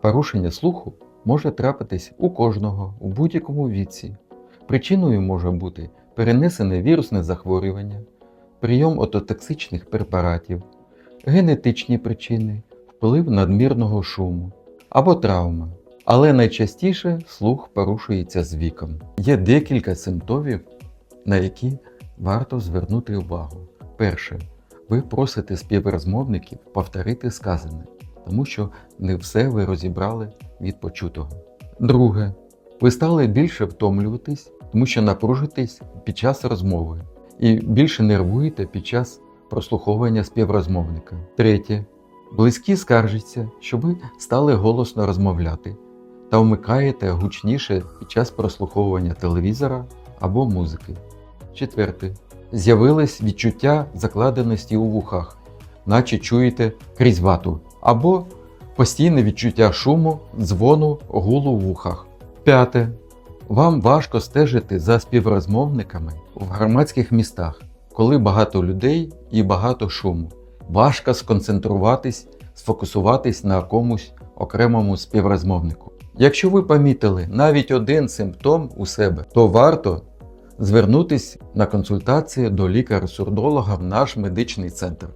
Порушення слуху може трапитись у кожного у будь-якому віці. Причиною може бути перенесене вірусне захворювання, прийом ототоксичних препаратів, генетичні причини, вплив надмірного шуму або травма. Але найчастіше слух порушується з віком. Є декілька симптомів, на які варто звернути увагу. Перше, ви просите співрозмовників повторити сказане, тому що не все ви розібрали від почутого. Друге, ви стали більше втомлюватись, тому що напружитесь під час розмови і більше нервуєте під час прослуховування співрозмовника. Третє, близькі скаржаться, що ви стали голосно розмовляти та вмикаєте гучніше під час прослуховування телевізора або музики. Четверте. З'явилось відчуття закладеності у вухах, наче чуєте крізь вату, або постійне відчуття шуму, дзвону, гулу в вухах. П'яте. Вам важко стежити за співрозмовниками в громадських містах, коли багато людей і багато шуму. Важко сконцентруватись, сфокусуватись на комусь окремому співрозмовнику. Якщо ви помітили навіть один симптом у себе, то варто звернутись на консультацію до лікаря-сурдолога в наш медичний центр.